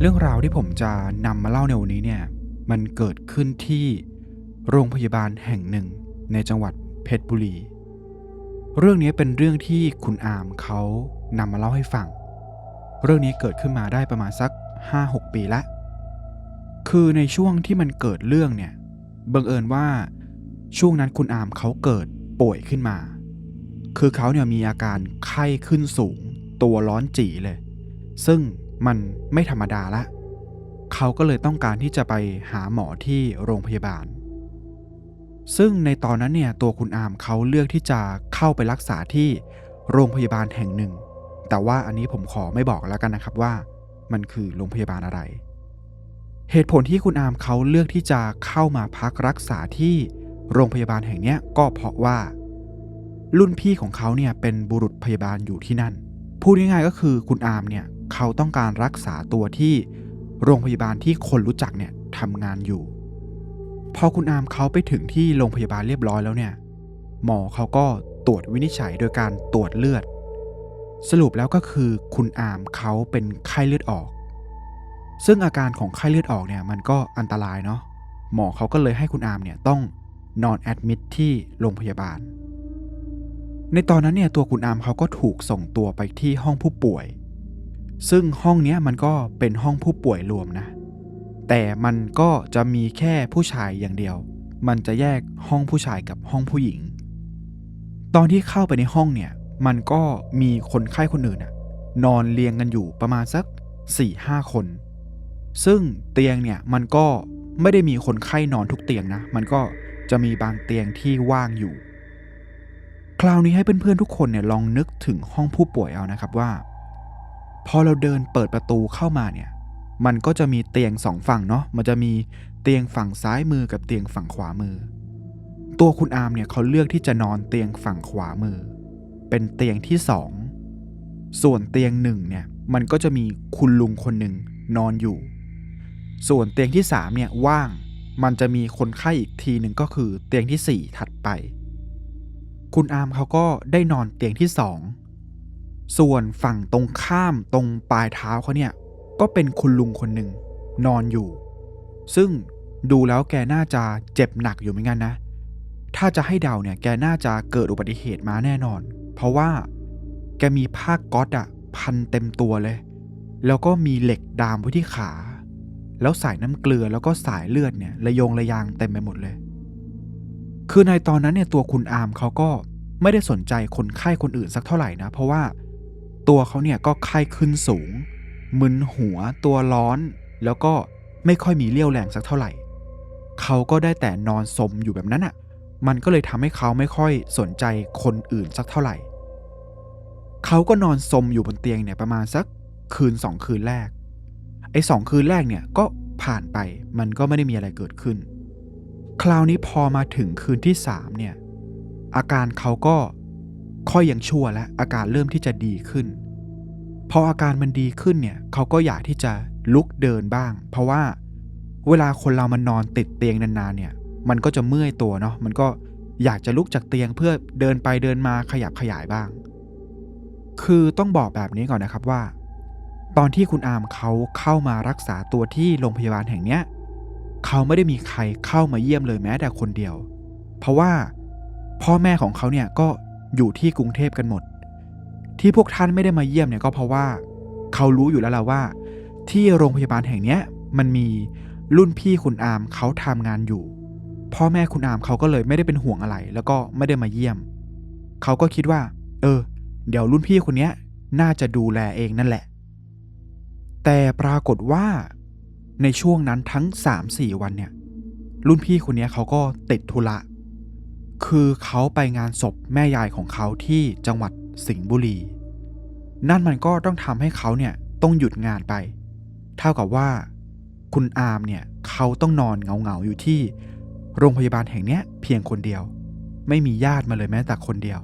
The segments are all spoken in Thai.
เรื่องราวที่ผมจะนำมาเล่าในวันนี้เนี่ย มันเกิดขึ้นที่โรงพยาบาลแห่งหนึ่งในจังหวัดเพชรบุรี เรื่องนี้เป็นเรื่องที่คุณอามเขานำมาเล่าให้ฟัง เรื่องนี้เกิดขึ้นมาได้ประมาณสัก 5-6 ปีละคือในช่วงที่มันเกิดเรื่องเนี่ย บังเอิญว่าช่วงนั้นคุณอามเขาเกิดป่วยขึ้นมา คือเขาเนี่ยมีอาการไข้ขึ้นสูง ตัวร้อนจีเลย ซึ่ง มันไม่ธรรมดาละ เขาก็เลยต้องการที่จะไปหาหมอที่โรงพยาบาล ซึ่งในตอนนั้นเนี่ยตัวคุณอามเขาเลือกที่จะเข้าไปรักษาที่โรงพยาบาลแห่งหนึ่ง แต่ว่าอันนี้ผมขอไม่บอกแล้วกันนะครับว่า มันคือโรงพยาบาลอะไร เหตุผลที่คุณอามเขาเลือกที่จะเข้ามาพักรักษาที่โรงพยาบาลแห่งเนี้ยก็เพราะว่า รุ่นพี่ของเขาเนี่ยเป็นบุรุษพยาบาลอยู่ที่นั่น พูดง่ายๆก็คือคุณอามเนี่ย เขาต้องการรักษาตัวที่โรงพยาบาลที่คนรู้จักเนี่ยทำงานอยู่ พอคุณอามเขาไปถึงที่โรงพยาบาลเรียบร้อยแล้วเนี่ย หมอเขาก็ตรวจวินิจฉัยโดยการตรวจเลือด สรุปแล้วก็คือคุณอามเขาเป็นไข้เลือดออก ซึ่งอาการของไข้เลือดออกเนี่ยมันก็อันตรายเนาะหมอเขาก็เลยให้คุณอามเนี่ยต้องนอนแอดมิดที่โรงพยาบาล ในตอนนั้นเนี่ยตัวคุณอามเขาก็ถูกส่งตัวไปที่ห้องผู้ป่วย ซึ่งห้องนี้มันก็เป็นห้องผู้ป่วยรวมนะ แต่มันก็จะมีแค่ผู้ชายอย่างเดียว มันจะแยกห้องผู้ชายกับห้องผู้หญิง ตอนที่เข้าไปในห้องเนี่ย มันก็มีคนไข้คนอื่นน่ะนอนเรียงกันอยู่ประมาณสัก4-5หคน ซึ่งเตียงเนี่ยมันก็ไม่ได้มีคนไข้นอนทุกเตียงนะ มันก็จะมีบางเตียงที่ว่างอยู่ คราวนี้ให้เพื่อนๆทุกคนเนี่ยลองนึกถึงห้องผู้ป่วยเอานะครับว่า พอเราเดินเปิดประตูเข้ามาเนี่ย มันก็จะมีเตียงสองฝั่งเนาะ มันจะมีเตียงฝั่งซ้ายมือกับเตียงฝั่งขวามือ ตัวคุณอามเนี่ยเขาเลือกที่จะนอนเตียงฝั่งขวามือ เป็นเตียงที่สอง ส่วนเตียงหนึ่งเนี่ย มันก็จะมีคุณลุงคนหนึ่งนอนอยู่ ส่วนเตียงที่สามเนี่ยว่าง มันจะมีคนไข้อีกทีหนึ่งก็คือเตียงที่สี่ถัดไป คุณอามเขาก็ได้นอนเตียงที่สอง ส่วนฝั่งตรงข้ามตรงปลายเท้าเขาเนี่ย ก็เป็นคุณลุงคนหนึ่งนอนอยู่ ซึ่งดูแล้วแกน่าจะเจ็บหนักอยู่เหมือนกันนะ ถ้าจะให้เดาเนี่ยแกน่าจะเกิดอุบัติเหตุมาแน่นอน เพราะว่าแกมีผ้าก๊อตอะพันเต็มตัวเลย แล้วก็มีเหล็กดามไว้ที่ขา แล้วสายน้ำเกลือแล้วก็สายเลือดเนี่ยระยงระยางเต็มไปหมดเลย คือในตอนนั้นเนี่ยตัวคุณอามเขาก็ไม่ได้สนใจคนไข้คนอื่นสักเท่าไหร่นะ เพราะว่า ตัวเขาเนี่ยก็ไข้ขึ้นสูง มึนหัวตัวร้อน แล้วก็ไม่ค่อยมีเรี่ยวแรงสักเท่าไหร่ เขาก็ได้แต่นอนสมอยู่แบบนั้นอะ่ะ มันก็เลยทำให้เขาไม่ค่อยสนใจคนอื่นสักเท่าไหร่ เขาก็นอนสมอยู่บนเตียงเนี่ยประมาณสักคืนสองคืนแรก ไอ้สองคืนแรกเนี่ยก็ผ่านไปมันก็ไม่ได้มีอะไรเกิดขึ้น คราวนี้พอมาถึงคืนที่สามเนี่ยอาการเขาก็ ค่อยยังชั่วและอาการเริ่มที่จะดีขึ้น พออาการมันดีขึ้นเนี่ยเขาก็อยากที่จะลุกเดินบ้าง เพราะว่าเวลาคนเรามันนอนติดเตียงนานๆเนี่ย มันก็จะเมื่อยตัวเนาะมันก็อยากจะลุกจากเตียงเพื่อเดินไปเดินมาขยับขยายบ้าง คือต้องบอกแบบนี้ก่อนนะครับว่า ตอนที่คุณอามเขาเข้ามารักษาตัวที่โรงพยาบาลแห่งเนี้ยเขาไม่ได้มีใครเข้ามาเยี่ยมเลยแม้แต่คนเดียว เพราะว่าพ่อแม่ของเขาเนี่ยก็ อยู่ที่กรุงเทพกันหมด ที่พวกท่านไม่ได้มาเยี่ยมเนี่ยก็เพราะว่า เขารู้อยู่แล้วล่ะว่า ที่โรงพยาบาลแห่งเนี้ยมันมีรุ่นพี่คุณอามเขาทำงานอยู่ พ่อแม่คุณอามเขาก็เลยไม่ได้เป็นห่วงอะไร แล้วก็ไม่ได้มาเยี่ยม เขาก็คิดว่า เออ เดี๋ยวรุ่นพี่คนเนี้ยน่าจะดูแลเองนั่นแหละ แต่ปรากฏว่าในช่วงนั้นทั้ง 3-4 วันเนี่ย รุ่นพี่คนนี้เขาก็ติดธุระ คือเขาไปงานศพแม่ยายของเขาที่จังหวัดสิงห์บุรี นั่นมันก็ต้องทำให้เขาเนี่ยต้องหยุดงานไป เท่ากับว่า คุณอามเนี่ยเขาต้องนอนเหงาๆอยู่ที่โรงพยาบาลแห่งเนี้ยเพียงคนเดียว ไม่มีญาติมาเลยแม้แต่คนเดียว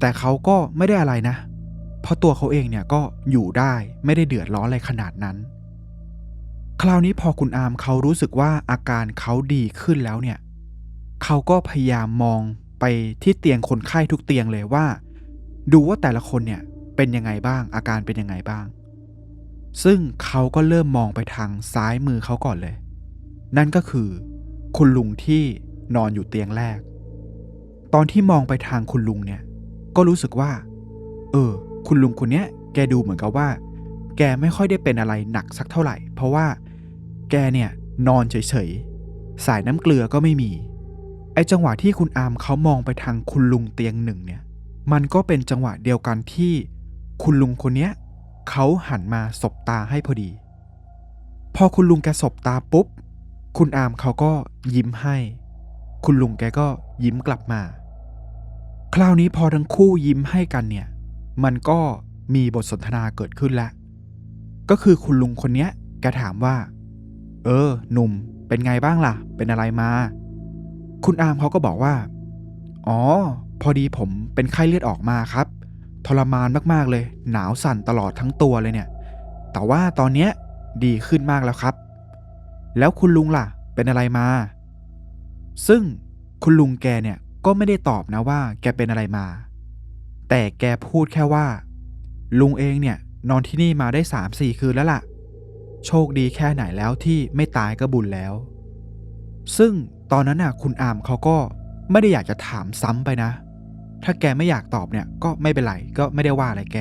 แต่เขาก็ไม่ได้อะไรนะ เพราะตัวเขาเองเนี่ยก็อยู่ได้ไม่ได้เดือดร้อนอะไรขนาดนั้น คราวนี้พอคุณอามเขารู้สึกว่าอาการเขาดีขึ้นแล้วเนี่ยเขาก็พยายามมองไปที่เตียงคนไข้ทุกเตียงเลยว่า ดูว่าแต่ละคนเนี่ยเป็นยังไงบ้าง อาการเป็นยังไงบ้าง ซึ่งเขาก็เริ่มมองไปทางซ้ายมือเขาก่อนเลย นั่นก็คือ คุณลุงที่นอนอยู่เตียงแรก ตอนที่มองไปทางคุณลุงเนี่ย ก็รู้สึกว่า เออ คุณลุงคนเนี้ย แกดูเหมือนกับว่า แกไม่ค่อยได้เป็นอะไรหนักสักเท่าไหร่ เพราะว่า แกเนี่ยนอนเฉยๆสายน้ำเกลือก็ไม่มี ไอจังหวะที่คุณอามเขามองไปทางคุณลุงเตียงหนึ่งเนี่ย มันก็เป็นจังหวะเดียวกันที่คุณลุงคนเนี้ยเขาหันมาสบตาให้พอดี พอคุณลุงแกสบตาปุ๊บ คุณอามเขาก็ยิ้มให้ คุณลุงแกก็ยิ้มกลับมา คราวนี้พอทั้งคู่ยิ้มให้กันเนี่ย มันก็มีบทสนทนาเกิดขึ้นแล้วก็คือคุณลุงคนเนี้ยแกถามว่า เออ หนุ่ม เป็นไงบ้างล่ะ เป็นอะไรมา คุณอามเขาก็บอกว่า อ๋อ พอดีผมเป็นไข้เลือดออกมาครับ ทรมานมากๆเลย หนาวสั่นตลอดทั้งตัวเลยเนี่ย แต่ว่าตอนเนี้ยดีขึ้นมากแล้วครับ แล้วคุณลุงล่ะ เป็นอะไรมา ซึ่งคุณลุงแกเนี่ยก็ไม่ได้ตอบนะว่า แกเป็นอะไรมา แต่แกพูดแค่ว่า ลุงเองเนี่ย นอนที่นี่มาได้สามสี่คืนแล้วล่ะ โชคดีแค่ไหนแล้วที่ไม่ตายก็บุญแล้ว ซึ่ง ตอนนั้นน่ะ คุณอามเขาก็ไม่ได้อยากจะถามซ้ำไปนะ ถ้าแกไม่อยากตอบเนี่ยก็ไม่เป็นไรก็ไม่ได้ว่าอะไรแก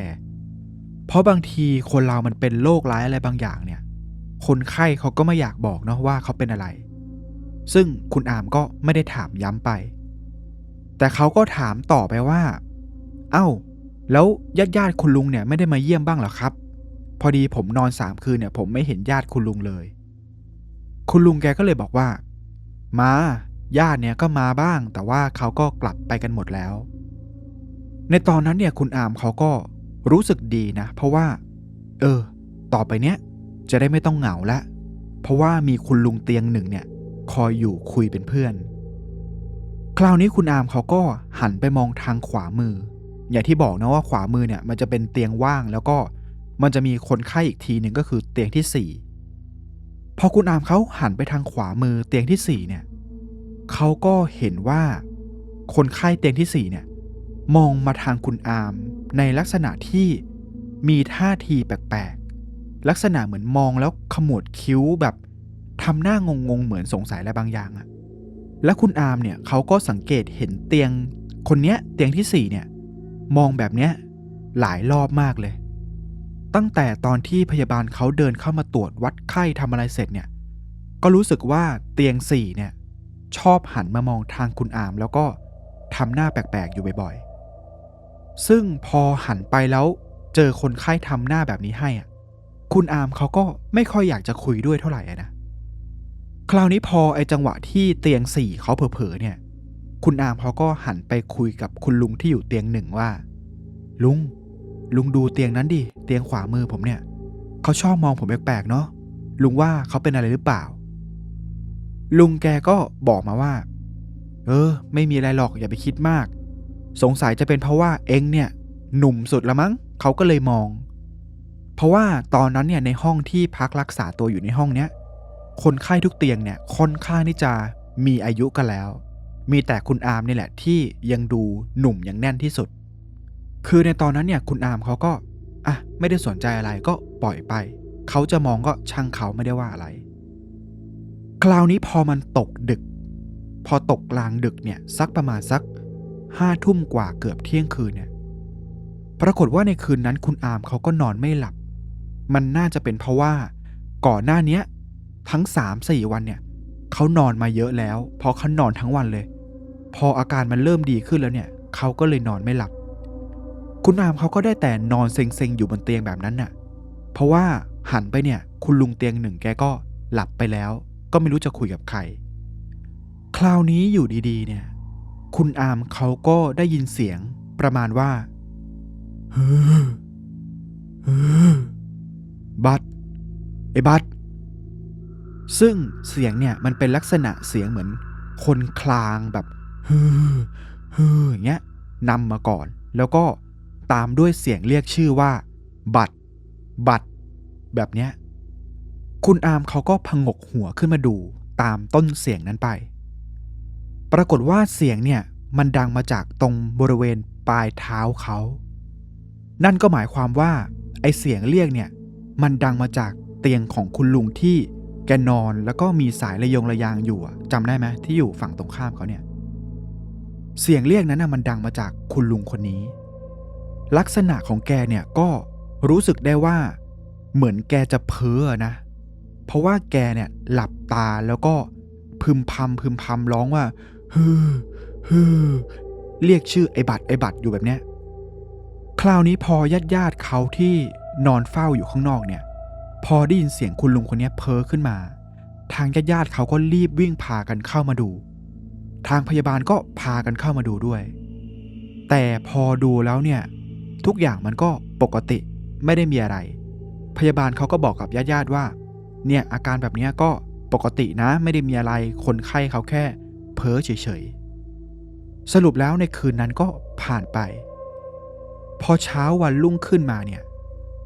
เพราะบางทีคนเรามันเป็นโรคร้ายอะไรบางอย่างเนี่ย คนไข้เขาก็ไม่อยากบอกเนาะว่าเขาเป็นอะไร ซึ่งคุณอามก็ไม่ได้ถามย้ำไป แต่เขาก็ถามต่อไปว่า เอ้า แล้วญาติญาติๆคุณลุงเนี่ยไม่ได้มาเยี่ยมบ้างหรอครับ พอดีผมนอนสามคืนเนี่ย ผมไม่เห็นญาติคุณลุงเลย คุณลุงแกก็เลยบอกว่า มาญาติเนี่ยก็มาบ้าง แต่ว่าเขาก็กลับไปกันหมดแล้ว ในตอนนั้นเนี่ยคุณอามเขาก็รู้สึกดีนะ เพราะว่า เออ ต่อไปเนี้ยจะได้ไม่ต้องเหงาละ เพราะว่ามีคุณลุงเตียงหนึ่งเนี่ย คอยอยู่คุยเป็นเพื่อน คราวนี้คุณอามเขาก็หันไปมองทางขวามือ อย่างที่บอกนะว่าขวามือเนี่ย มันจะเป็นเตียงว่างแล้วก็มันจะมีคนไข้อีกทีหนึ่งก็คือเตียงที่สี่ พอคุณอามเขาหันไปทางขวามือเตียงที่สี่เนี่ยเขาก็เห็นว่า คนไข้เตียงที่สี่เนี่ย มองมาทางคุณอามในลักษณะที่มีท่าทีแปลกๆ ลักษณะเหมือนมองแล้วขมวดคิ้วแบบทำหน้างงๆ เหมือนสงสัยอะไรบางอย่างอะและคุณอามเนี่ยเขาก็สังเกตเห็นเตียงคนเนี้ยเตียงที่สี่เนี่ย มองแบบเนี้ยหลายรอบมากเลย ตั้งแต่ตอนที่พยาบาลเขาเดินเข้ามาตรวจวัดไข้ทำอะไรเสร็จเนี่ย ก็รู้สึกว่าเตียงสี่เนี่ย ชอบหันมามองทางคุณอาม แล้วก็ทำหน้าแปลกๆอยู่บ่อยๆ ซึ่งพอหันไปแล้วเจอคนไข้ทำหน้าแบบนี้ให้อะ คุณอามเขาก็ไม่ค่อยอยากจะคุยด้วยเท่าไหร่นะ คราวนี้พอไอ้จังหวะที่เตียงสี่เขาเผลอๆเนี่ย คุณอามเขาก็หันไปคุยกับคุณลุงที่อยู่เตียงหนึ่งว่า ลุง ลุงดูเตียงนั้นดิ เตียงขวามือผมเนี่ย เขาชอบมองผมแปลกๆเนาะ ลุงว่าเขาเป็นอะไรหรือเปล่า ลุงแกก็บอกมาว่า เออ ไม่มีอะไรหรอกอย่าไปคิดมาก สงสัยจะเป็นเพราะว่าเองเนี่ย หนุ่มสุดละมั้ง เขาก็เลยมอง เพราะว่าตอนนั้นเนี่ยในห้องที่พักรักษาตัวอยู่ในห้องเนี้ย คนไข้ทุกเตียงเนี่ยค่อนข้างที่จะมีอายุกันแล้ว มีแต่คุณอามนี่แหละที่ยังดูหนุ่มยังแน่นที่สุด คือในตอนนั้นเนี่ยคุณอามเขาก็อะไม่ได้สนใจอะไรก็ปล่อยไป เขาจะมองก็ช่างเขาไม่ได้ว่าอะไร คราวนี้พอมันตกดึก พอตกกลางดึกเนี่ยสักประมาณสักห้าทุ่มกว่าเกือบเที่ยงคืนเนี่ย ปรากฏว่าในคืนนั้นคุณอามเขาก็นอนไม่หลับ มันน่าจะเป็นเพราะว่าก่อนหน้าเนี้ยทั้งสามสี่วันเนี่ยเขานอนมาเยอะแล้วเพราะเขานอนทั้งวันเลย พออาการมันเริ่มดีขึ้นแล้วเนี่ยเขาก็เลยนอนไม่หลับ คุณอามเขาก็ได้แต่นอนเซ็งๆอยู่บนเตียงแบบนั้นน่ะ เพราะว่าหันไปเนี่ย คุณลุงเตียงหนึ่งแกก็หลับไปแล้ว ก็ไม่รู้จะคุยกับใคร คราวนี้อยู่ดีๆ เนี่ย คุณอามเขาก็ได้ยินเสียงประมาณว่าฮือฮือบัตไอ้บัตซึ่งเสียงเนี่ยมันเป็นลักษณะเสียงเหมือน คนคลางแบบฮือฮืออย่างเงี้ยนำมาก่อน แล้วก็ ตามด้วยเสียงเรียกชื่อว่า บัตร บัตร แบบเนี้ยคุณอามเขาก็พงกหัวขึ้นมาดูตามต้นเสียงนั้นไป ปรากฏว่าเสียงเนี่ยมันดังมาจากตรงบริเวณปลายเท้าเขา นั่นก็หมายความว่าไอเสียงเรียกเนี่ยมันดังมาจากเตียงของคุณลุงที่แกนอนแล้วก็มีสายระยงระยางอยู่อะจำได้ไหมที่อยู่ฝั่งตรงข้ามเขาเนี่ย เสียงเรียกนั้นนะมันดังมาจากคุณลุงคนนี้ ลักษณะของแกเนี่ยก็รู้สึกได้ว่า เหมือนแกจะเพ้อนะ เพราะว่าแกเนี่ยหลับตาแล้วก็พึมพำพึมพำร้องว่าฮือฮือเรียกชื่อไอ้บัตรไอ้บัตรอยู่แบบเนี้ยคราวนี้พอญาติญาติเขาที่นอนเฝ้าอยู่ข้างนอกเนี่ย พอได้ยินเสียงคุณลุงคนนี้เพ้อขึ้นมา ทางญาติญาติเขาก็รีบวิ่งพากันเข้ามาดู ทางพยาบาลก็พากันเข้ามาดูด้วย แต่พอดูแล้วเนี่ย ทุกอย่างมันก็ปกติไม่ได้มีอะไร พยาบาลเขาก็บอกกับญาติๆว่า เนี่ยอาการแบบนี้ก็ปกตินะไม่ได้มีอะไรคนไข้เขาแค่ เพ้อเฉยๆ สรุปแล้วในคืนนั้นก็ผ่านไป พอเช้าวันรุ่งขึ้นมาเนี่ย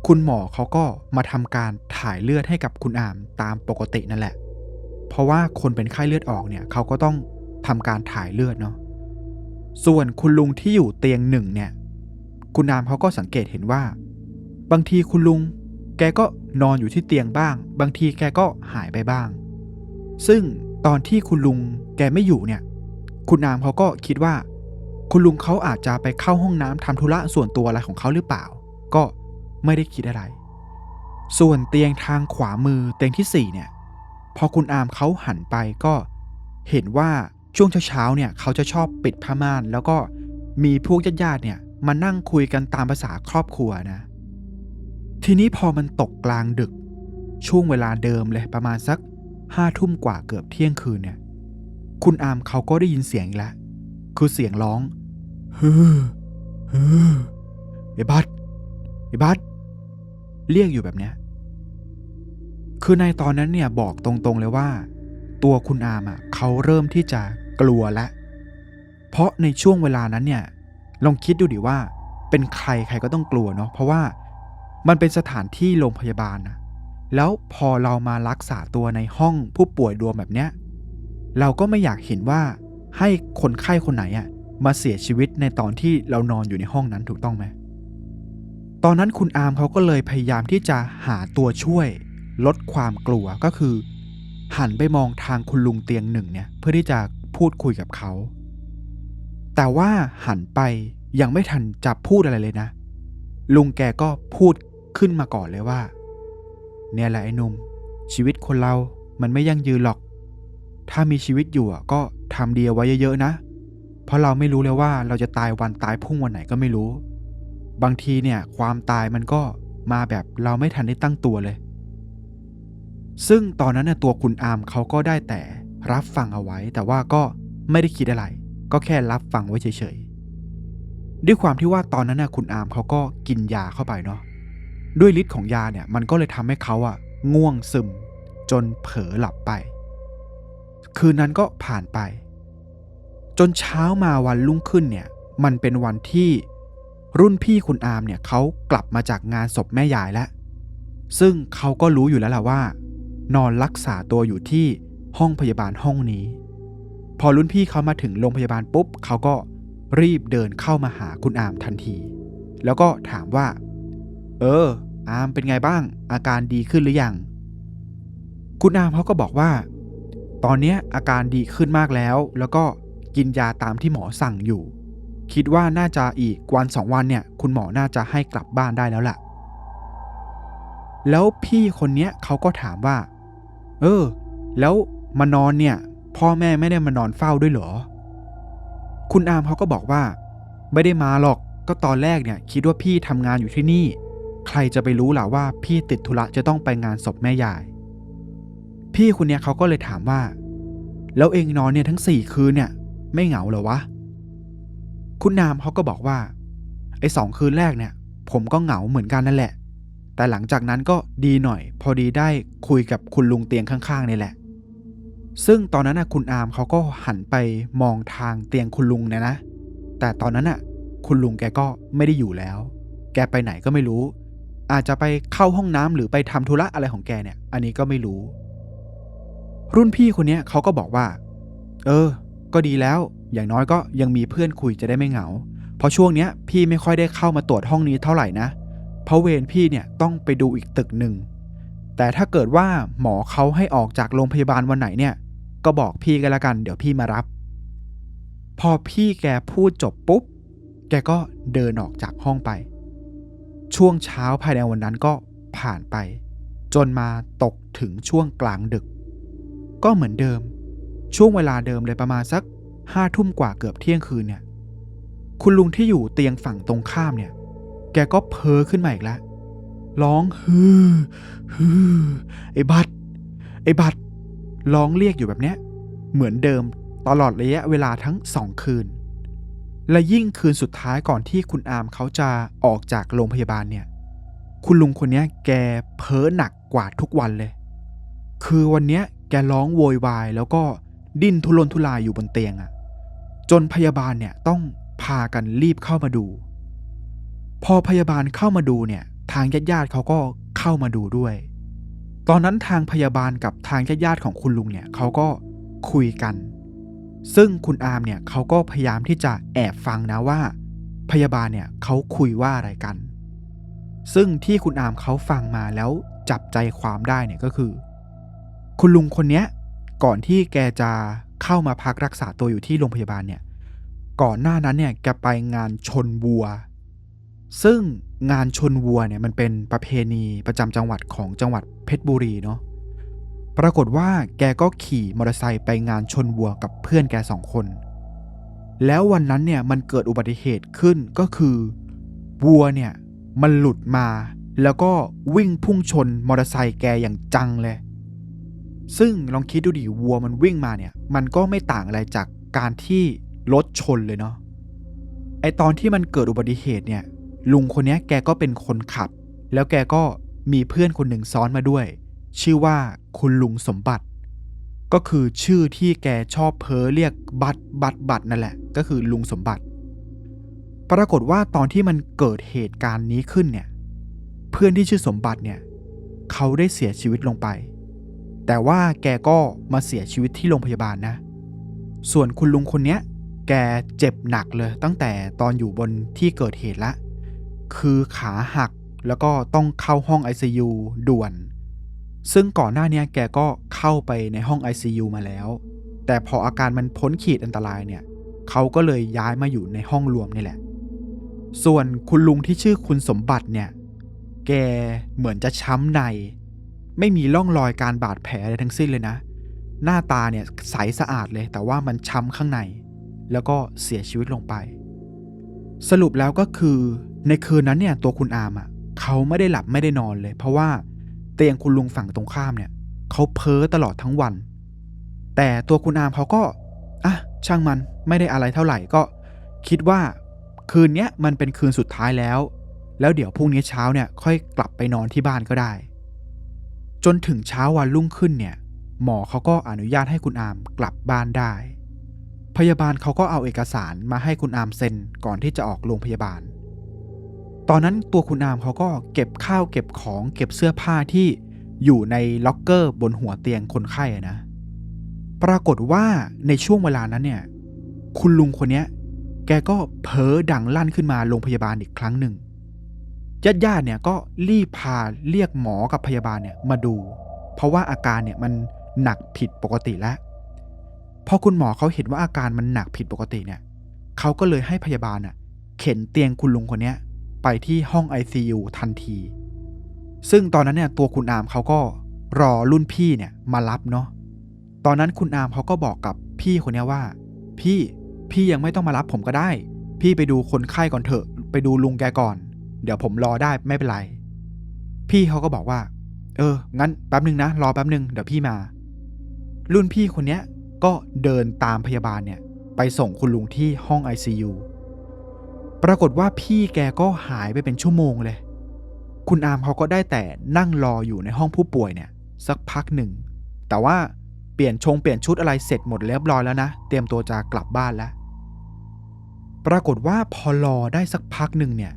คุณหมอเขาก็มาทำการถ่ายเลือดให้กับคุณอามตามปกตินั่นแหละ เพราะว่าคนเป็นไข้เลือดออกเนี่ยเขาก็ต้องทำการถ่ายเลือดเนาะส่วนคุณลุงที่อยู่เตียงหนึ่งเนี่ย คุณอามเขาก็สังเกตเห็นว่า บางทีคุณลุง แกก็นอนอยู่ที่เตียงบ้าง บางทีแกก็หายไปบ้าง ซึ่งตอนที่คุณลุงแกไม่อยู่เนี่ย คุณอามเขาก็คิดว่า คุณลุงเขาอาจจะไปเข้าห้องน้ำทำธุระส่วนตัวอะไรของเขาหรือเปล่า ก็ไม่ได้คิดอะไร ส่วนเตียงทางขวามือเตียงที่สี่เนี่ย พอคุณอามเขาหันไปก็เห็นว่าช่วงเช้าๆเนี่ยเขาจะชอบปิดผ้าม่าน แล้วก็มีพวกญาติๆเนี่ย มานั่งคุยกันตามภาษาครอบครัวนะ ทีนี้พอมันตกกลางดึก ช่วงเวลาเดิมเลยประมาณสักห้าทุ่มกว่าเกือบเที่ยงคืนเนี่ย คุณอามเขาก็ได้ยินเสียงอีกแล้ว คือเสียงร้องฮือฮือไอ้บัสไอ้บัสเรียกอยู่แบบเนี้ย คือในตอนนั้นเนี่ยบอกตรงๆเลยว่า ตัวคุณอามอะเขาเริ่มที่จะกลัวแล้วเพราะในช่วงเวลานั้นเนี่ย ลองคิดดูดิว่า เป็นใครใครก็ต้องกลัวเนาะเพราะว่ามันเป็นสถานที่โรงพยาบาลนะแล้วพอเรามารักษาตัวในห้องผู้ป่วยรวมแบบเนี้ยเราก็ไม่อยากเห็นว่าให้คนไข้คนไหนอะมาเสียชีวิตในตอนที่เรานอนอยู่ในห้องนั้นถูกต้องไหมตอนนั้นคุณอาร์มเขาก็เลยพยายามที่จะหาตัวช่วย ลดความกลัวก็คือ หันไปมองทางคุณลุงเตียงหนึ่งเนี่ยเพื่อที่จะพูดคุยกับเขา แต่ว่าหันไป ยังไม่ทันจะพูดอะไรเลยนะ ลุงแกก็พูดขึ้นมาก่อนเลยว่า เนี่ยแหละไอ้นุ่ม ชีวิตคนเรามันไม่ยั่งยืนหรอก ถ้ามีชีวิตอยู่อะก็ทำดีเอาไว้เยอะๆนะ เพราะเราไม่รู้เลยว่าเราจะตายวันตายพรุ่งวันไหนก็ไม่รู้ บางทีเนี่ยความตายมันก็มาแบบเราไม่ทันได้ตั้งตัวเลย ซึ่งตอนนั้นน่ะตัวคุณอามเขาก็ได้แต่รับฟังเอาไว้ แต่ว่าก็ไม่ได้คิดอะไร ก็แค่รับฟังไว้เฉยๆ ด้วยความที่ว่าตอนนั้นน่ะคุณอามเขาก็กินยาเข้าไปเนาะด้วยฤทธิ์ของยาเนี่ยมันก็เลยทำให้เขาอะง่วงซึม จนเผลอหลับไป คืนนั้นก็ผ่านไป จนเช้ามาวันรุ่งขึ้นเนี่ย มันเป็นวันที่รุ่นพี่คุณอามเนี่ยเขากลับมาจากงานศพแม่ยายแล้ว ซึ่งเขาก็รู้อยู่แล้วล่ะว่า นอนรักษาตัวอยู่ที่ห้องพยาบาลห้องนี้ พอรุ่นพี่เขามาถึงโรงพยาบาลปุ๊บเขาก็ รีบเดินเข้ามาหาคุณอามทันที แล้วก็ถามว่า เออ อามเป็นไงบ้าง อาการดีขึ้นหรือยัง คุณอามเขาก็บอกว่า ตอนเนี้ยอาการดีขึ้นมากแล้ว แล้วก็กินยาตามที่หมอสั่งอยู่ คิดว่าน่าจะอีกวันสองวันเนี่ย คุณหมอน่าจะให้กลับบ้านได้แล้วล่ะ แล้วพี่คนเนี้ยเขาก็ถามว่า เออ แล้วมานอนเนี่ย พ่อแม่ไม่ได้มานอนเฝ้าด้วยเหรอ คุณอามเขาก็บอกว่า ไม่ได้มาหรอกก็ตอนแรกเนี่ยคิดว่าพี่ทำงานอยู่ที่นี่ ใครจะไปรู้ล่ะว่าพี่ติดธุระจะต้องไปงานศพแม่ยาย พี่คนเนี้ยเขาก็เลยถามว่า แล้วเองนอนเนี่ยทั้งสี่คืนเนี่ย ไม่เหงาเหรอวะ คุณนามเขาก็บอกว่า ไอ้สองคืนแรกเนี่ย ผมก็เหงาเหมือนกันนั่นแหละ แต่หลังจากนั้นก็ดีหน่อย พอดีได้คุยกับคุณลุงเตียงข้างๆนี่แหละ ซึ่งตอนนั้นนะคุณอามเขาก็หันไปมองทางเตียงคุณลุงเนี่ยนะ แต่ตอนนั้นน่ะ คุณลุงแกก็ไม่ได้อยู่แล้ว แกไปไหนก็ไม่รู้ อาจจะไปเข้าห้องน้ำหรือไปทำธุระอะไรของแกเนี่ย อันนี้ก็ไม่รู้ รุ่นพี่คนเนี้ยเขาก็บอกว่า เออ ก็ดีแล้ว อย่างน้อยก็ยังมีเพื่อนคุยจะได้ไม่เหงา เพราะช่วงเนี้ย พี่ไม่ค่อยได้เข้ามาตรวจห้องนี้เท่าไหร่นะ เพราะเวรพี่เนี่ยต้องไปดูอีกตึกหนึ่ง แต่ถ้าเกิดว่าหมอเขาให้ออกจากโรงพยาบาลวันไหนเนี่ย ก็บอกพี่กันละกัน เดี๋ยวพี่มารับ พอพี่แกพูดจบปุ๊บ แกก็เดินออกจากห้องไป ช่วงเช้าภายในวันนั้นก็ผ่านไป จนมาตกถึงช่วงกลางดึก ก็เหมือนเดิม ช่วงเวลาเดิมเลยประมาณสักห้าทุ่มกว่าเกือบเที่ยงคืนเนี่ย คุณลุงที่อยู่เตียงฝั่งตรงข้ามเนี่ย แกก็เพ้อขึ้นมาอีกแล้วร้องฮือฮือไอ้บัตรไอ้บัตร ร้องเรียกอยู่แบบเนี้ยเหมือนเดิมตลอดระยะเวลาทั้งสองคืน และยิ่งคืนสุดท้ายก่อนที่คุณอามเขาจะออกจากโรงพยาบาลเนี่ย คุณลุงคนนี้แกเพ้อหนักกว่าทุกวันเลย คือวันนี้แกร้องโวยวายแล้วก็ดิ้นทุรนทุรายอยู่บนเตียงอะจนพยาบาลเนี่ยต้องพากันรีบเข้ามาดู พอพยาบาลเข้ามาดูเนี่ย ทางญาติญาติๆเขาก็เข้ามาดูด้วย ตอนนั้นทางพยาบาลกับทางญาติญาติๆของคุณลุงเนี่ยเขาก็คุยกัน ซึ่งคุณอามเนี่ยเขาก็พยายามที่จะแอบฟังนะว่า พยาบาลเนี่ยเขาคุยว่าอะไรกัน ซึ่งที่คุณอามเขาฟังมาแล้วจับใจความได้เนี่ยก็คือ คุณลุงคนเนี้ยก่อนที่แกจะเข้ามาพักรักษาตัวอยู่ที่โรงพยาบาลเนี่ย ก่อนหน้านั้นเนี่ยแกไปงานชนวัว ซึ่งงานชนวัวเนี่ยมันเป็นประเพณีประจำจังหวัดของจังหวัด เพชรบุรีเนาะปรากฏว่าแกก็ขี่มอเตอร์ไซค์ไปงานชนวัวกับเพื่อนแกสองคน แล้ววันนั้นเนี่ยมันเกิดอุบัติเหตุขึ้นก็คือวัวเนี่ยมันหลุดมา แล้วก็วิ่งพุ่งชนมอเตอร์ไซค์แกอย่างจังเลย ซึ่งลองคิดดูดิวัวมันวิ่งมาเนี่ย มันก็ไม่ต่างอะไรจากการที่รถชนเลยเนาะไอตอนที่มันเกิดอุบัติเหตุเนี่ย ลุงคนนี้แกก็เป็นคนขับ แล้วแกก็ มีเพื่อนคนหนึ่งซ้อนมาด้วย ชื่อว่าคุณลุงสมบัติ ก็คือชื่อที่แกชอบเพ้อเรียกบัตบัตบัตนั่นแหละ ก็คือลุงสมบัติ ปรากฏว่าตอนที่มันเกิดเหตุการณ์นี้ขึ้นเนี่ย เพื่อนที่ชื่อสมบัติเนี่ย เขาได้เสียชีวิตลงไป แต่ว่าแกก็มาเสียชีวิตที่โรงพยาบาลนะ ส่วนคุณลุงคนเนี้ยแกเจ็บหนักเลยตั้งแต่ตอนอยู่บนที่เกิดเหตุละ คือขาหัก แล้วก็ต้องเข้าห้อง ICU ด่วน ซึ่งก่อนหน้านี้แกก็เข้าไปในห้อง ICU มาแล้ว แต่พออาการมันพ้นขีดอันตรายเนี่ยเขาก็เลยย้ายมาอยู่ในห้องรวมนี่แหละ ส่วนคุณลุงที่ชื่อคุณสมบัติเนี่ย แกเหมือนจะช้ำใน ไม่มีร่องรอยการบาดแผลอะไรทั้งสิ้นเลยนะ หน้าตาเนี่ยใสสะอาดเลย แต่ว่ามันช้ำข้างใน แล้วก็เสียชีวิตลงไป สรุปแล้วก็คือในคืนนั้นเนี่ยตัวคุณอามอะ เขาไม่ได้หลับไม่ได้นอนเลย เพราะว่าเตียงคุณลุงฝั่งตรงข้ามเนี่ยเขาเพ้อตลอดทั้งวัน แต่ตัวคุณอามเขาก็อะช่างมันไม่ได้อะไรเท่าไหร่ก็ คิดว่าคืนเนี้ยมันเป็นคืนสุดท้ายแล้ว แล้วเดี๋ยวพรุ่งนี้เช้าเนี่ยค่อยกลับไปนอนที่บ้านก็ได้ จนถึงเช้าวันรุ่งขึ้นเนี่ย หมอเขาก็อนุญาตให้คุณอามกลับบ้านได้ พยาบาลเขาก็เอาเอกสารมาให้คุณอามเซ็นก่อนที่จะออกโรงพยาบาล ตอนนั้นตัวคุณอามเขาก็เก็บข้าวเก็บของเก็บเสื้อผ้าที่อยู่ในล็อกเกอร์บนหัวเตียงคนไข้นะ ปรากฏว่าในช่วงเวลานั้นเนี่ย คุณลุงคนเนี้ยแกก็เพ้อดังลั่นขึ้นมาโรงพยาบาลอีกครั้งหนึ่งญาติญาติๆเนี่ยก็รีบพาเรียกหมอกับพยาบาลเนี่ยมาดู เพราะว่าอาการเนี่ยมันหนักผิดปกติแล้วพอคุณหมอเขาเห็นว่าอาการมันหนักผิดปกติเนี่ยเขาก็เลยให้พยาบาลน่ะ เข็นเตียงคุณลุงคนเนี้ย ไปที่ห้อง ICU ทันที ซึ่งตอนนั้นเนี่ยตัวคุณอามเขาก็รอรุ่นพี่เนี่ยมารับเนาะ ตอนนั้นคุณอามเขาก็บอกกับพี่คนนี้ว่า พี่พี่ยังไม่ต้องมารับผมก็ได้ พี่ไปดูคนไข้ก่อนเถอะ ไปดูลุงแกก่อน เดี๋ยวผมรอได้ไม่เป็นไร พี่เขาก็บอกว่า เออ งั้นแป๊บนึงนะ รอแป๊บนึงเดี๋ยวพี่มา รุ่นพี่คนนี้ก็เดินตามพยาบาลเนี่ย ไปส่งคุณลุงที่ห้อง ICU ปรากฏว่าพี่แกก็หายไปเป็นชั่วโมงเลย คุณอามเขาก็ได้แต่นั่งรออยู่ในห้องผู้ป่วยเนี่ย สักพักหนึ่ง แต่ว่าเปลี่ยนชงเปลี่ยนชุดอะไรเสร็จหมดเรียบร้อยแล้วนะ เตรียมตัวจะกลับบ้านแล้ว ปรากฏว่าพอรอได้สักพักหนึ่งเนี่ย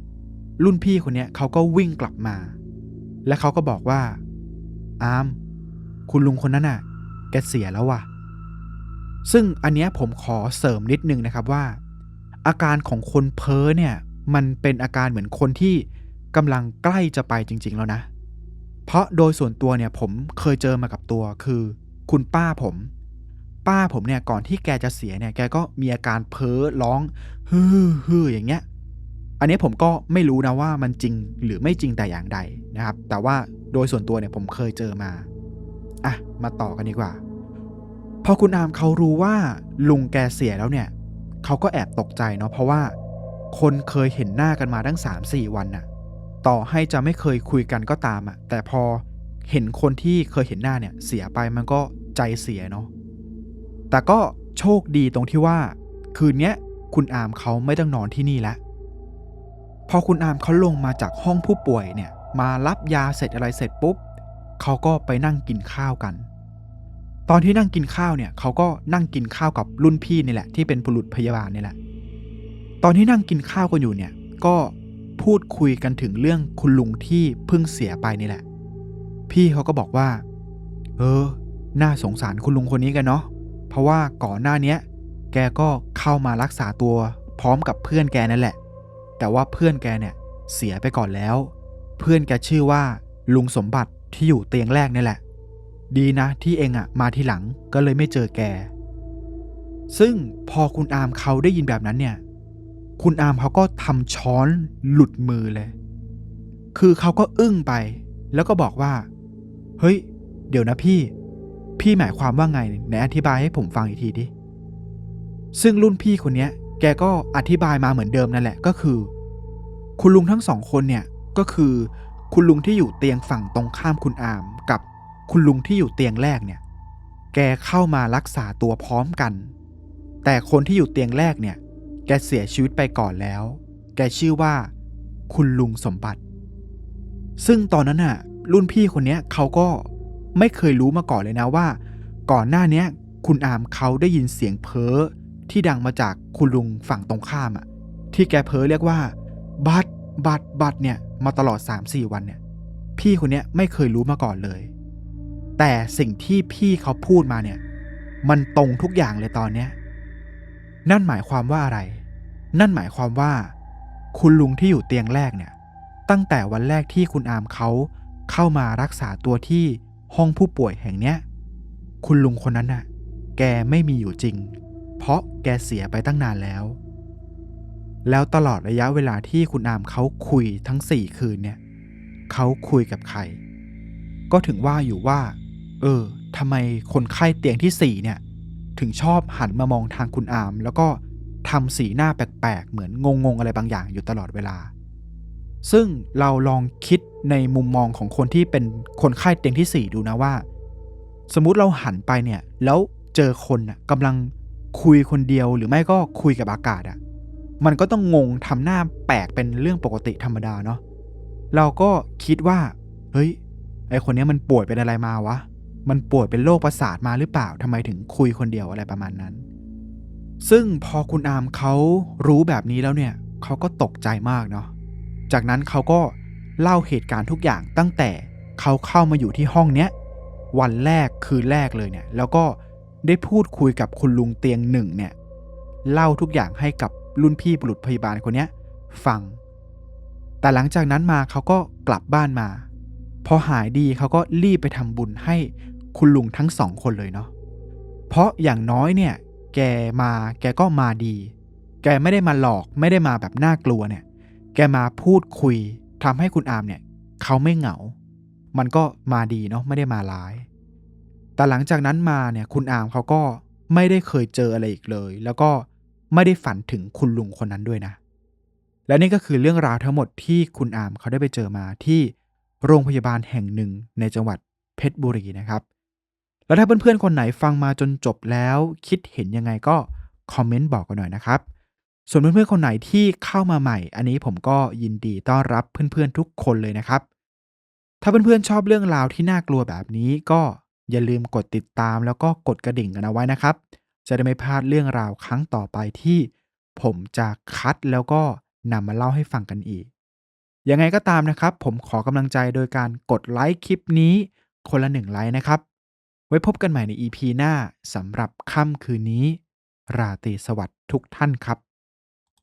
รุ่นพี่คนเนี้ยเขาก็วิ่งกลับมา และเขาก็บอกว่า อาม คุณลุงคนนั้นน่ะ แกเสียแล้วว่ะ ซึ่งอันเนี้ยผมขอเสริมนิดนึงนะครับว่า อาการของคนเพ้อเนี่ยมันเป็นอาการเหมือนคนที่กำลังใกล้จะไปจริง ๆ แล้วนะ เพราะโดยส่วนตัวเนี่ยผมเคยเจอมากับตัวคือ คุณป้าผม ป้าผมเนี่ยก่อนที่แกจะเสียเนี่ยแกก็มีอาการเพ้อร้องฮือฮืออย่างเงี้ย อันนี้ผมก็ไม่รู้นะว่ามันจริงหรือไม่จริงแต่อย่างใดนะครับ แต่ว่าโดยส่วนตัวเนี่ยผมเคยเจอมาอะมาต่อกันดีกว่า พอคุณอามเขารู้ว่าลุงแกเสียแล้วเนี่ย เขาก็แอบตกใจเนาะเพราะว่า คนเคยเห็นหน้ากันมาตั้ง 3-4 วันน่ะ ต่อให้จะไม่เคยคุยกันก็ตามอะแต่พอเห็นคนที่เคยเห็นหน้าเนี่ยเสียไปมันก็ใจเสียเนาะแต่ก็โชคดีตรงที่ว่า คืนเนี้ยคุณอามเขาไม่ต้องนอนที่นี่แล้วพอคุณอามเขาลงมาจากห้องผู้ป่วยเนี่ย มารับยาเสร็จอะไรเสร็จปุ๊บเขาก็ไปนั่งกินข้าวกัน ตอนที่นั่งกินข้าวเนี่ยเขาก็นั่งกินข้าวกับรุ่นพี่นี่แหละ ที่เป็นบุรุษพยาบาลนี่แหละ ตอนที่นั่งกินข้าวกันอยู่เนี่ย ก็พูดคุยกันถึงเรื่องคุณลุงที่เพิ่งเสียไปนี่แหละ พี่เขาก็บอกว่า เออ น่าสงสารคุณลุงคนนี้กันเนาะเพราะว่าก่อนหน้าเนี้ย แกก็เข้ามารักษาตัวพร้อมกับเพื่อนแกนั่นแหละ แต่ว่าเพื่อนแกเนี่ยเสียไปก่อนแล้ว เพื่อนแกชื่อว่า ลุงสมบัติที่อยู่เตียงแรกนี่แหละ ดีนะที่เองอะมาทีหลังก็เลยไม่เจอแก ซึ่งพอคุณอามเขาได้ยินแบบนั้นเนี่ย คุณอามเขาก็ทำช้อนหลุดมือเลย คือเขาก็อึ้งไป แล้วก็บอกว่า เฮ้ย เดี๋ยวนะพี่ พี่หมายความว่าไงไหนอธิบายให้ผมฟังอีกทีดิ ซึ่งรุ่นพี่คนเนี้ยแกก็อธิบายมาเหมือนเดิมนั่นแหละก็คือ คุณลุงทั้งสองคนเนี่ยก็คือคุณลุงที่อยู่เตียงฝั่งตรงข้ามคุณอามกับ คุณลุงที่อยู่เตียงแรกเนี่ย แกเข้ามารักษาตัวพร้อมกัน แต่คนที่อยู่เตียงแรกเนี่ย แกเสียชีวิตไปก่อนแล้ว แกชื่อว่า คุณลุงสมบัติ ซึ่งตอนนั้นน่ะ รุ่นพี่คนเนี้ยเขาก็ไม่เคยรู้มาก่อนเลยนะว่า ก่อนหน้าเนี้ย คุณอามเขาได้ยินเสียงเพ้อที่ดังมาจากคุณลุงฝั่งตรงข้ามอะที่แกเพ้อเรียกว่า บัตบัตบัตเนี่ย มาตลอด3-4วันเนี่ย พี่คนเนี้ยไม่เคยรู้มาก่อนเลย แต่สิ่งที่พี่เขาพูดมาเนี่ย มันตรงทุกอย่างเลยตอนเนี้ยนั่นหมายความว่าอะไร นั่นหมายความว่า คุณลุงที่อยู่เตียงแรกเนี่ย ตั้งแต่วันแรกที่คุณอามเขาเข้ามารักษาตัวที่ห้องผู้ป่วยแห่งเนี้ย คุณลุงคนนั้นน่ะ แกไม่มีอยู่จริง เพราะแกเสียไปตั้งนานแล้ว แล้วตลอดระยะเวลาที่คุณอามเขาคุยทั้งสี่คืนเนี่ย เขาคุยกับใคร ก็ถึงว่าอยู่ว่า เออทำไมคนไข้เตียงที่สี่เนี่ย ถึงชอบหันมามองทางคุณอาม แล้วก็ทำสีหน้าแปลกๆ เหมือนงงๆอะไรบางอย่างอยู่ตลอดเวลา ซึ่งเราลองคิดในมุมมองของคนที่เป็นคนไข้เตียงที่4ดูนะว่า สมมติเราหันไปเนี่ย แล้วเจอคนน่ะกำลังคุยคนเดียวหรือไม่ก็คุยกับอากาศอะ่ะ มันก็ต้องงงทำหน้าแปลกเป็นเรื่องปกติธรรมดาเนาะเราก็คิดว่า เฮ้ย ไอคนนี้มันป่วยเป็นอะไรมาวะ มันป่วยเป็นโรคประสาทมาหรือเปล่าทำไมถึงคุยคนเดียวอะไรประมาณนั้น ซึ่งพอคุณอามเขารู้แบบนี้แล้วเนี่ยเขาก็ตกใจมากเนาะจากนั้นเขาก็เล่าเหตุการณ์ทุกอย่างตั้งแต่เขาเข้ามาอยู่ที่ห้องเนี้ยวันแรกคืนแรกเลยเนี่ย แล้วก็ได้พูดคุยกับคุณลุงเตียงหนึ่งเนี่ย เล่าทุกอย่างให้กับรุ่นพี่บุรุษพยาบาลคนเนี้ยฟัง แต่หลังจากนั้นมาเขาก็กลับบ้านมา พอหายดีเขาก็รีบไปทำบุญให้คุณลุงทั้งสองคนเลยเนาะเพราะอย่างน้อยเนี่ย แกมาแกก็มาดี แกไม่ได้มาหลอกไม่ได้มาแบบน่ากลัวเนี่ย แกมาพูดคุยทำให้คุณอามเนี่ยเขาไม่เหงา มันก็มาดีเนาะไม่ได้มาร้าย แต่หลังจากนั้นมาเนี่ยคุณอามเขาก็ไม่ได้เคยเจออะไรอีกเลย แล้วก็ไม่ได้ฝันถึงคุณลุงคนนั้นด้วยนะ และนี่ก็คือเรื่องราวทั้งหมดที่คุณอามเขาได้ไปเจอมาที่ โรงพยาบาลแห่งหนึ่งในจังหวัดเพชรบุรีนะครับ แล้วถ้าเพื่อนๆคนไหนฟังมาจนจบแล้ว คิดเห็นยังไงก็คอมเมนต์บอกกันหน่อยนะครับ ส่วนเพื่อนๆคนไหนที่เข้ามาใหม่ อันนี้ผมก็ยินดีต้อนรับเพื่อนๆทุกคนเลยนะครับ ถ้าเพื่อนๆชอบเรื่องราวที่น่ากลัวแบบนี้ก็อย่าลืมกดติดตามแล้วก็กดกระดิ่งกันเอาไว้นะครับ จะได้ไม่พลาดเรื่องราวครั้งต่อไปที่ ผมจะคัดแล้วก็นำมาเล่าให้ฟังกันอีก ยังไงก็ตามนะครับ ผมขอกำลังใจโดยการกดไลค์คลิปนี้ คนละหนึ่งไลค์นะครับ ไว้พบกันใหม่ใน EP หน้าสำหรับค่ำคืนนี้ ราตรีสวัสดิ์ทุกท่านครับ